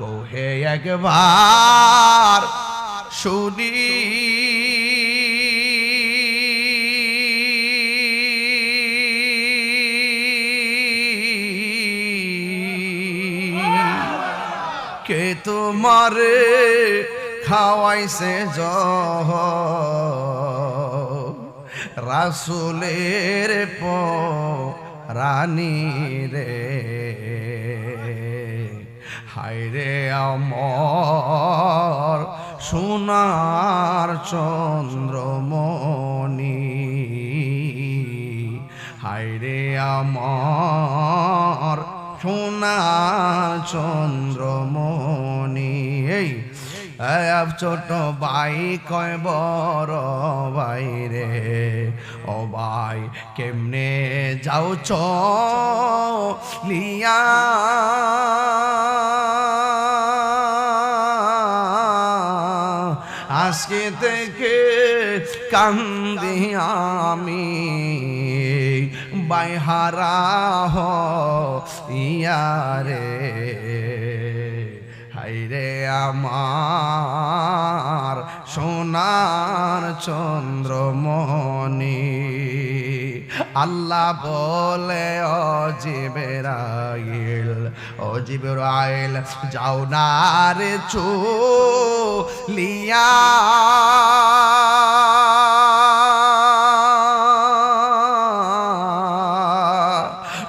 কোহে একবার শুনি। কে তোমারে খাওয়াইছে জহ রাসুলের প রানী রে। হায়রে আমর, সোনার চন্দ্রমণি। হায়রে আমার, সোনার চন্দ্রমণি। এই ছোট ভাই কয়, বড় ভাই রে। ও ভাই, কেমনে যাও চ লিয়া আজকে থেকে কান্দি আমি। বাইহারা হ, ইয়ারে। হাইরে আমার সোনার চন্দ্রমণি। আল্লাহ বলে অজিবের আইল অজিবের আইল যাও না রে চো লিয়া।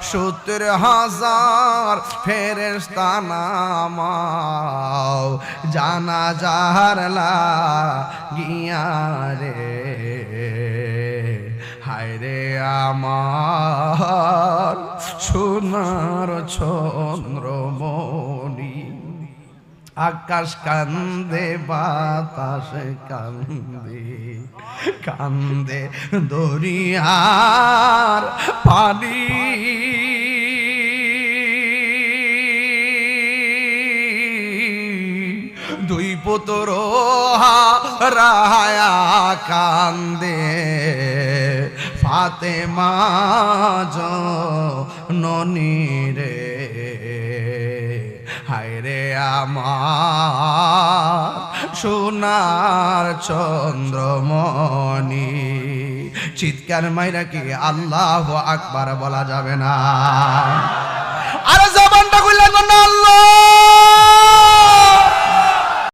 সত্তর হাজার ফেরেস্তা নামাও জানা যাহারলা গিয়া রে। হায় রে আমার সোনার চন্দ্রমণি আকাশ কান্দে, বাতাস কান্দে কান্দে দরিয়ার পানি। দুই পুতর রায়া কান্দে ফাতে মাজ ননি রে হায়রে আমার। সোনার চন্দ্রমণি, চিৎকার মাইরা কি আল্লাহ আকবার বলা যাবে না? আরে জবানটা কইলেন না